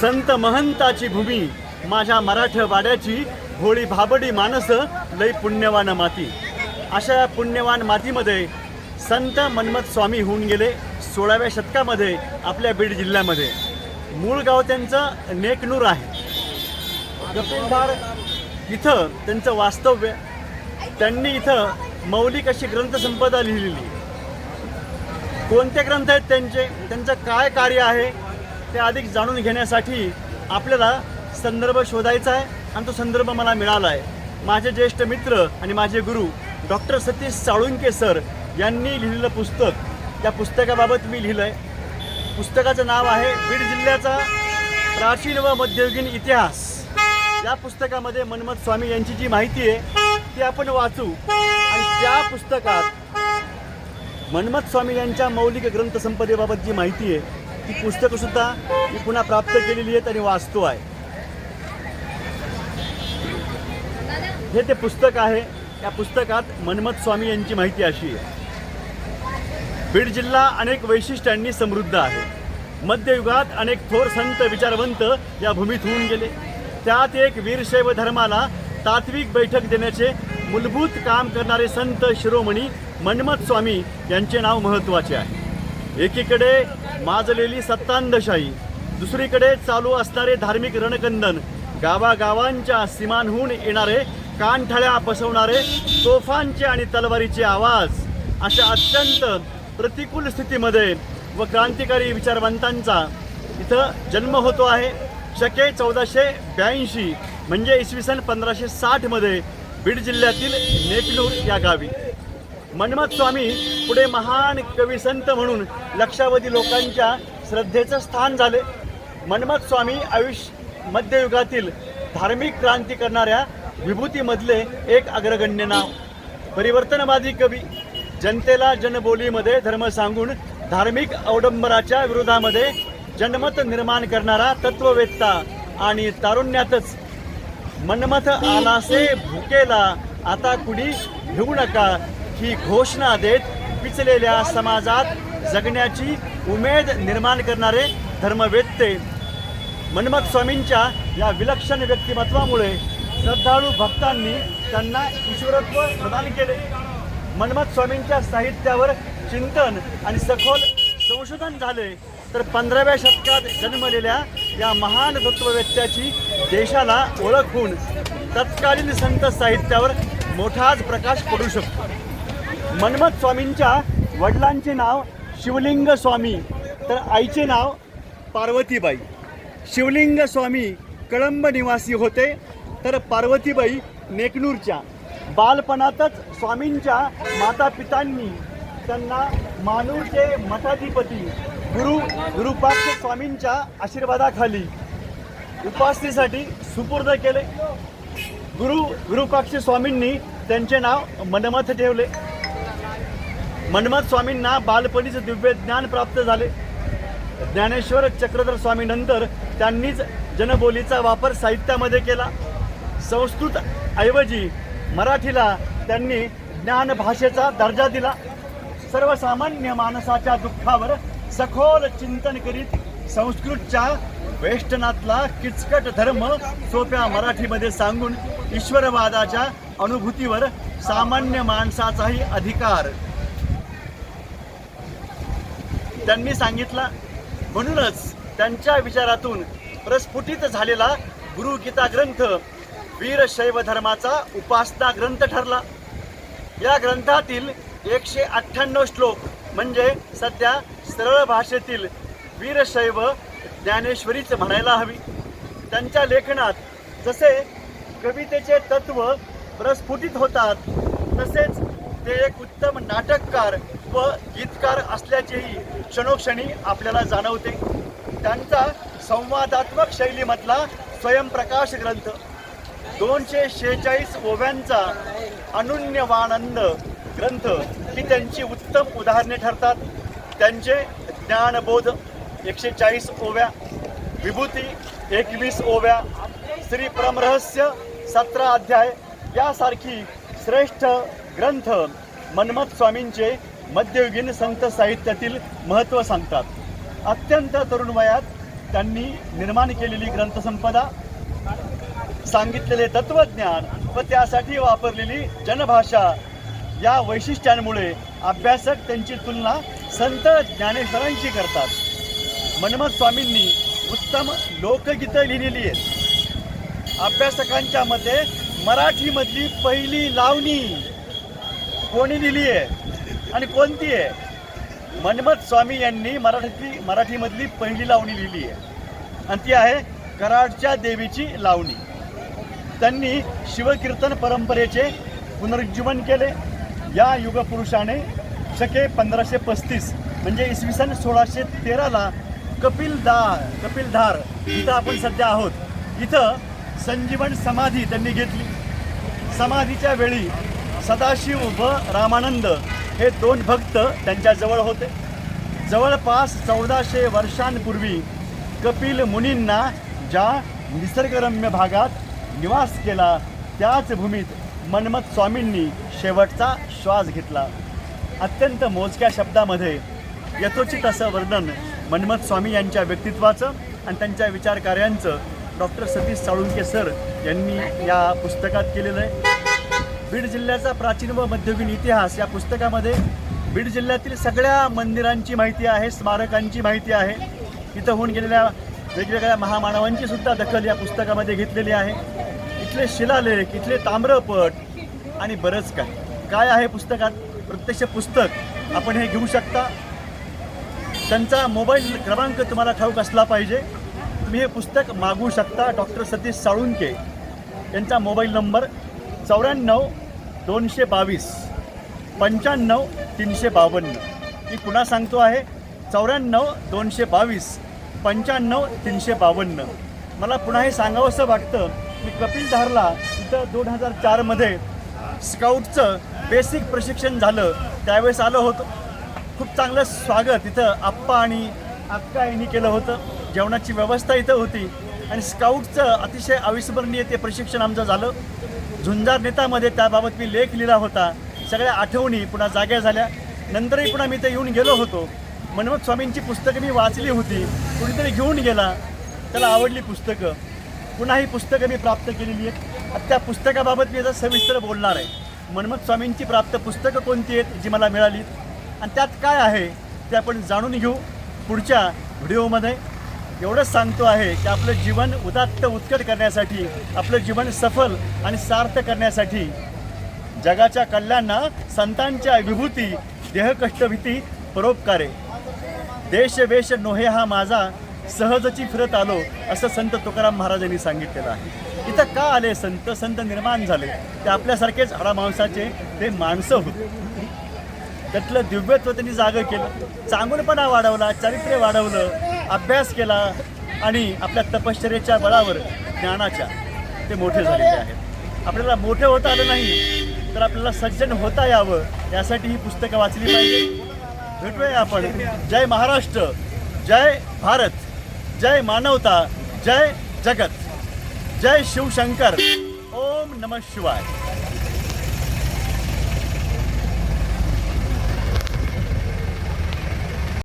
संत महंताची भूमी माझ्या मराठवाड्याची होळी भाबडी मानस लई पुण्यवान माती. अशा या पुण्यवान मातीमध्ये संत मन्मथ स्वामी होऊन गेले सोळाव्या शतकामध्ये आपल्या बीड जिल्ह्यामध्ये. मूळ गाव त्यांचं नेकनूर आहे. गपिलधार इथं त्यांचं वास्तव्य. त्यांनी इथं मौलिक अशी ग्रंथसंपदा लिहिलेली. कोणते ग्रंथ आहेत त्यांचे त्यांचं काय कार्य आहे ते अधिक जाणून घेण्यासाठी आपल्याला संदर्भ शोधायचा आहे आणि तो संदर्भ मला मिळाला आहे. माझे ज्येष्ठ मित्र आणि माझे गुरु डॉक्टर सतीश साळुंके सर यांनी लिहिलेलं पुस्तक. त्या पुस्तकाबाबत मी लिहिलं आहे पुस्तकाचं नाव आहे बीड जिल्ह्याचा प्राचीन व मध्ययुगीन इतिहास. या पुस्तकामध्ये मन्मथ स्वामी यांची जी माहिती आहे ती आपण वाचू आणि त्या पुस्तकात मन्मथ स्वामी यांच्या मौलिक ग्रंथसंपदेबाबत जी माहिती आहे ती पुस्तकंसुद्धा मी पुन्हा प्राप्त केलेली आहेत आणि वाचतो आहे. हे ते पुस्तक आहे. या पुस्तकात मन्मथ स्वामी यांची माहिती अशी आहे. बीड जिल्हा अनेक वैशिष्ट्यांनी समृद्ध आहे. मध्ययुगात अनेक थोर संत विचारवंत या भूमीत होऊन गेले. त्यात एक वीरशैव धर्माला तात्विक बैठक देण्याचे मूलभूत काम करणारे संत शिरोमणी मनमथ स्वामी यांचे नाव महत्त्वाचे आहे. एकीकडे माजलेली सत्तांधशाही दुसरीकडे चालू असणारे धार्मिक रणकंदन गावागावांच्या सीमांहून येणारे कानठळ्या बसवणारे तोफांचे आणि तलवारीचे आवाज अशा अत्यंत प्रतिकूल स्थितीमध्ये व क्रांतिकारी विचारवंतांचा इथं जन्म होतो आहे. शके चौदाशे ब्याऐंशी म्हणजे इसवी सन पंधराशे साठमध्ये बीड जिल्ह्यातील नेकनूर या गावी. मन्मथ स्वामी पुढे महान कवी संत म्हणून लक्षावधी लोकांच्या श्रद्धेचं स्थान झाले. मन्मथ स्वामी आयुष्य मध्ययुगातील धार्मिक क्रांती करणाऱ्या विभूतीमधले एक अग्रगण्य नाव. परिवर्तनवादी कवी जनतेला जनबोलीमध्ये धर्म सांगून धार्मिक अवडंबराच्या विरोधामध्ये जनमत निर्माण करणारा तत्ववेत्ता आणि तारुण्यातच मनमथ आलासे भुकेला आता कुणी घेऊ नका ही घोषणा देत पिचलेल्या समाजात जगण्याची उमेद निर्माण करणारे धर्मवेत्ते मनमत स्वामींच्या या विलक्षण व्यक्तिमत्वामुळे श्रद्धाळू भक्तांनी त्यांना ईश्वरत्व प्रदान केले. मनमत स्वामींच्या साहित्यावर चिंतन आणि सखोल संशोधन झाले तर पंधराव्या शतकात जन्मलेल्या या महान तत्ववेत्याची देशाला ओळख होऊन तत्कालीन संत साहित्यावर मोठाच प्रकाश पडू शकतो. मन्मथ स्वामींच्या वडिलांचे नाव शिवलिंग स्वामी तर आईचे नाव पार्वतीबाई. शिवलिंग स्वामी कळंब निवासी होते तर पार्वतीबाई नेकनूरच्या. बालपणातच स्वामींच्या माता पितांनी त्यांना मानूरचे मठाधिपती गुरु गुरुपाक्ष स्वामींच्या आशीर्वादाखाली उपासनेसाठी सुपूर्द केले. गुरु गुरुपाक्ष स्वामींनी त्यांचे नाव मनमथ ठेवले. मनमथ स्वामींना बालपणीच दिव्य ज्ञान प्राप्त झाले. ज्ञानेश्वर चक्रधर स्वामीनंतर त्यांनीच जनबोलीचा वापर साहित्यामध्ये केला. संस्कृत ऐवजी मराठीला त्यांनी ज्ञान भाषेचा दर्जा दिला. सर्वसामान्य माणसाच्या दुःखावर सखोल चिंतन करीत संस्कृतच्या वेष्टनातला किचकट धर्म सोप्या मराठीमध्ये सांगून ईश्वरवादाच्या अनुभूतीवर सामान्य माणसाचाही अधिकार त्यांनी सांगितला म्हणूनच त्यांच्या विचारातून प्रस्फुटित झालेला गुरुगीता ग्रंथ वीरशैव धर्माचा उपासना ग्रंथ ठरला. या ग्रंथातील एकशे अठ्ठ्याण्णव श्लोक म्हणजे सध्या सरळ भाषेतील वीरशैव ज्ञानेश्वरीच म्हणायला हवी. त्यांच्या लेखनात जसे कवितेचे तत्व प्रस्फुटित होतात तसेच ते एक उत्तम नाटककार व गीतकार असल्याचेही क्षणोक्षणी आपल्याला जाणवते. त्यांचा संवादात्मक शैलीमधला स्वयंप्रकाश ग्रंथ दोनशे शेहेचाळीस ओव्यांचा अनुन्यवानंद ग्रंथ ही त्यांची उत्तम उदाहरणे ठरतात. त्यांचे ज्ञानबोध एकशे चाळीस ओव्या विभूती एकवीस ओव्या श्री परमरहस्य सतरा अध्याय यासारखी श्रेष्ठ ग्रंथ मन्मथ स्वामींचे मध्ययुगीन संत साहित्यातील महत्त्व सांगतात. अत्यंत तरुण वयात त्यांनी निर्माण केलेली ग्रंथसंपदा सांगितलेले तत्वज्ञान व त्यासाठी वापरलेली जनभाषा या वैशिष्ट्यांमुळे अभ्यासक त्यांची तुलना संत ज्ञानेश्वरांशी करतात. मनमत स्वामींनी उत्तम लोकगीतं लिहिलेली आहेत. अभ्यासकांच्या मते मराठीमधली पहिली लावणी कोणी लिहिली आहे? आणि कोणती आहे? मनमत स्वामी यांनी मराठी मराठीमधली पहिली लावणी लिहिली आहे. आणि ती आहे कराडच्या देवीची लावणी. त्यांनी शिवकीर्तन परंपरेचे पुनरुज्जीवन केले. या युगपुरुषाने शके पंधराशे पस्तीस म्हणजे इसवी सन सोळाशे तेराला कपिलदार कपिलधार इथं आपण सध्या आहोत. इथं संजीवन समाधी त्यांनी घेतली. समाधीच्या वेळी सदाशिव व रामानंद हे दोन भक्त त्यांच्याजवळ होते. जवळपास चौदाशे वर्षांपूर्वी कपिल मुनींना ज्या निसर्गरम्य भागात निवास केला त्याच भूमीत मन्मथ स्वामींनी शेवटचा श्वास घेतला. अत्यंत मोजक्या शब्दामध्ये यथोचित असं वर्णन मन्मथ स्वामी यांच्या व्यक्तित्वाचं आणि त्यांच्या विचारकार्यांचं डॉक्टर सतीश साळुंके सर यांनी या पुस्तकात केलेलं आहे. बीड जिल्ह्याचा प्राचीन व मध्ययुगीन इतिहास या पुस्तकामध्ये बीड जिल्ह्यातील सगळ्या मंदिरांची माहिती आहे स्मारकांची माहिती आहे. इथं होऊन गेलेल्या वेगवेगळ्या महामानवांची सुद्धा दखल या पुस्तकामध्ये घेतलेली आहे. इथले शिलालेख इथले ताम्रपट आणि बरंच काय काय आहे पुस्तकात? प्रत्यक्ष पुस्तक. आपण हे घेऊ शकता. त्यांचा मोबाईल क्रमांक तुम्हाला ठाऊक असला पाहिजे. तुम्ही हे पुस्तक मागवू शकता. डॉक्टर सतीश साळुंके यांचा मोबाईल नंबर चौऱ्याण्णव दोनशे बावीस पंच्याण्णव तीनशे बावन्न. मी पुन्हा सांगतो आहे चौऱ्याण्णव दोनशे बावीस पंच्याण्णव तीनशे बावन्न. मला पुन्हा हे सांगावंसं वाटतं मी कपिल धारला इथं दोन हजार चारमध्ये स्काउटचं बेसिक प्रशिक्षण झालं त्यावेळेस आलं होतं. खूप चांगलं स्वागत इथं आप्पा आणि अक्का यांनी केलं होतं. जेवणाची व्यवस्था इथं होती. आणि स्काउटचं अतिशय अविस्मरणीय ते प्रशिक्षण आमचं झालं. झुंजार नेतामध्ये त्याबाबत मी लेख लिहिला होता. सगळ्या आठवणी पुन्हा जाग्या झाल्या. नंतरही पुन्हा मी ते येऊन गेलो होतो. मनमत स्वामींची पुस्तकं मी वाचली होती. कुणीतरी घेऊन गेला. त्याला आवडली पुस्तकं. पुन्हा ही पुस्तकं मी प्राप्त केलेली आहेत. त्या पुस्तकाबाबत मी आता सविस्तर बोलणार आहे. मनमत स्वामींची प्राप्त पुस्तकं कोणती आहेत जी मला मिळाली आणि त्यात काय आहे ते आपण जाणून घेऊ पुढच्या व्हिडिओमध्ये. एवढंच सांगतो आहे की आपलं जीवन उदात्त उत्कट करण्यासाठी आपलं जीवन सफल आणि सार्थ करण्यासाठी जगाच्या कल्याणना संतांच्या विभूती देहकष्टभीती परोपकारे. देश वेश नोहे हा माझा सहजची फिरत आलो असं संत तुकाराम महाराजांनी सांगितलेलं आहे. इथं का आले संत? संत निर्माण झाले. ते आपल्यासारखेच हाडामांसाचे ते माणसं होते. त्यातलं दिव्यत्व त्यांनी जागं केलं. चांगुलपणा वाढवला चारित्र्य वाढवलं. अभ्यास केला आणि आपल्या तपश्चर्याच्या बळावर ज्ञानाच्या ते मोठे झालेले आहेत. आपल्याला मोठे होता आलं नाही तर आपल्याला सज्जन होता यावं यासाठी ही पुस्तकं वाचली पाहिजे. भेटूया आपण. जय महाराष्ट्र जय भारत जय मानवता जय जगत. जय शिवशंकर. ओम नम शिवाय.